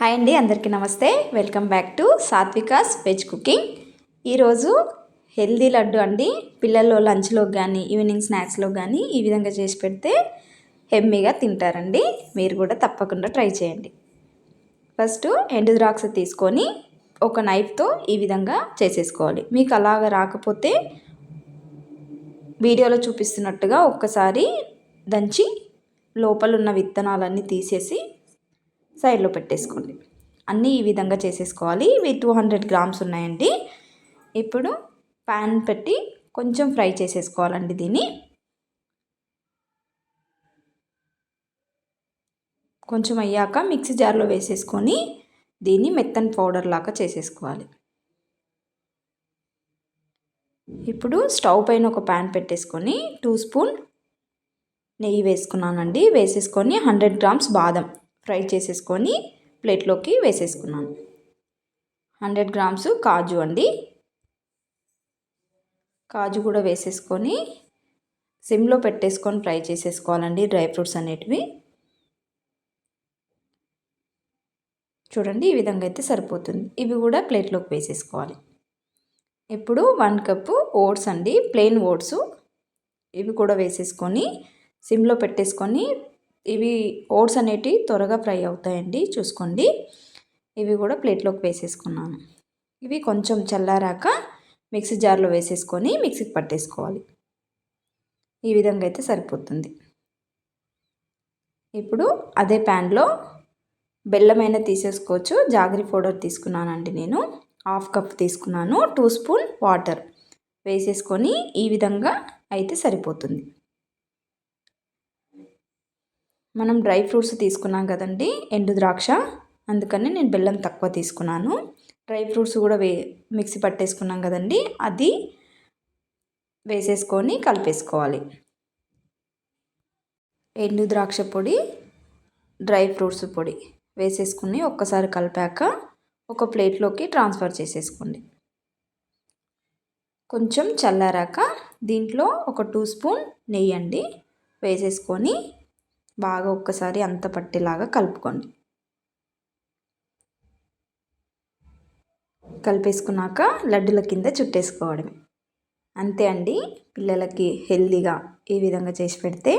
Hi అండి అందరికీ నమస్తే. Welcome back to Satvika's veg cooking. ఈరోజు హెల్దీ లడ్డు అండి. పిల్లలు లంచ్లో కానీ ఈవినింగ్ స్నాక్స్లో కానీ ఈ విధంగా చేసి పెడితే హెమ్మీగా తింటారండి. మీరు కూడా తప్పకుండా ట్రై చేయండి. ఫస్ట్ ఎండు ద్రాక్ష తీసుకొని ఒక నైఫ్తో ఈ విధంగా చేసేసుకోవాలి. మీకు అలాగ రాకపోతే వీడియోలో చూపిస్తున్నట్టుగా ఒక్కసారి దంచి లోపలున్న విత్తనాలన్నీ తీసేసి సైడ్లో పెట్టేసుకోండి. అన్నీ ఈ విధంగా చేసేసుకోవాలి. ఇవి టూ హండ్రెడ్ గ్రామ్స్ ఉన్నాయండి. ఇప్పుడు ప్యాన్ పెట్టి కొంచెం ఫ్రై చేసేసుకోవాలండి దీన్ని. కొంచెం అయ్యాక మిక్సీ జార్లో వేసేసుకొని దీన్ని మెత్తని పౌడర్ లాగా చేసేసుకోవాలి. ఇప్పుడు స్టవ్ పైన ఒక ప్యాన్ పెట్టేసుకొని టూ స్పూన్ నెయ్యి వేసుకున్నానండి. వేసేసుకొని హండ్రెడ్ గ్రామ్స్ బాదం. ఫ్రై చేసేసుకొని ప్లేట్లోకి వేసేసుకున్నాను. హండ్రెడ్ గ్రామ్స్ కాజు అండి. కాజు కూడా వేసేసుకొని సిమ్లో పెట్టేసుకొని ఫ్రై చేసేసుకోవాలండి డ్రై ఫ్రూట్స్ అనేటివి. చూడండి ఈ విధంగా అయితే సరిపోతుంది. ఇవి కూడా ప్లేట్లోకి వేసేసుకోవాలి. ఇప్పుడు వన్ కప్పు ఓట్స్ అండి ప్లెయిన్ ఓట్స్. ఇవి కూడా వేసేసుకొని సిమ్లో పెట్టేసుకొని ఇవి ఓట్స్ అనేటివి త్వరగా ఫ్రై అవుతాయండి చూసుకోండి. ఇవి కూడా ప్లేట్లోకి వేసేసుకున్నాను. ఇవి కొంచెం చల్లారాక మిక్సీ జార్లో వేసేసుకొని మిక్సీకి పట్టేసుకోవాలి. ఈ విధంగా అయితే సరిపోతుంది. ఇప్పుడు అదే ప్యాన్లో బెల్లమైన తీసేసుకోవచ్చు. జాగ్రీ పౌడర్ తీసుకున్నానండి నేను. హాఫ్ కప్ తీసుకున్నాను. టూ స్పూన్ వాటర్ వేసేసుకొని ఈ విధంగా అయితే సరిపోతుంది. మనం డ్రై ఫ్రూట్స్ తీసుకున్నాం కదండి ఎండు ద్రాక్ష. అందుకని నేను బెల్లం తక్కువ తీసుకున్నాను. డ్రై ఫ్రూట్స్ కూడా వే మిక్సీ పట్టేసుకున్నాం కదండి అది వేసేసుకొని కలిపేసుకోవాలి. ఎండు ద్రాక్ష పొడి డ్రై ఫ్రూట్స్ పొడి వేసేసుకుని ఒక్కసారి కలిపాక ఒక ప్లేట్లోకి ట్రాన్స్ఫర్ చేసేసుకోండి. కొంచెం చల్లారాక దీంట్లో ఒక టూ స్పూన్ నెయ్యి అండి వేసేసుకొని బాగా ఒక్కసారి అంత పట్టేలాగా కలుపుకోండి. కలిపేసుకున్నాక లడ్డుల కింద చుట్టేసుకోవడమే. అంతే అండి. పిల్లలకి హెల్దీగా ఈ విధంగా చేసి పెడితే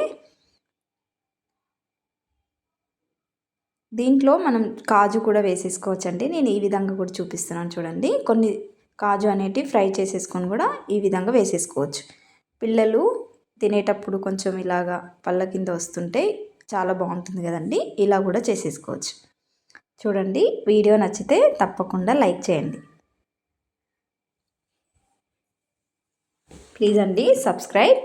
దీంట్లో మనం కాజు కూడా వేసేసుకోవచ్చండి. నేను ఈ విధంగా కూడా చూపిస్తున్నాను చూడండి. కొన్ని కాజు అనేటివి ఫ్రై చేసేసుకొని కూడా ఈ విధంగా వేసేసుకోవచ్చు. పిల్లలు తినేటప్పుడు కొంచెం ఇలాగా పళ్ళ కింద వస్తుంటే చాలా బాగుంటుంది కదండి. ఇలా కూడా చేసేసుకోవచ్చు. చూడండి వీడియో నచ్చితే తప్పకుండా లైక్ చేయండి. ప్లీజ్ అండి సబ్స్క్రైబ్.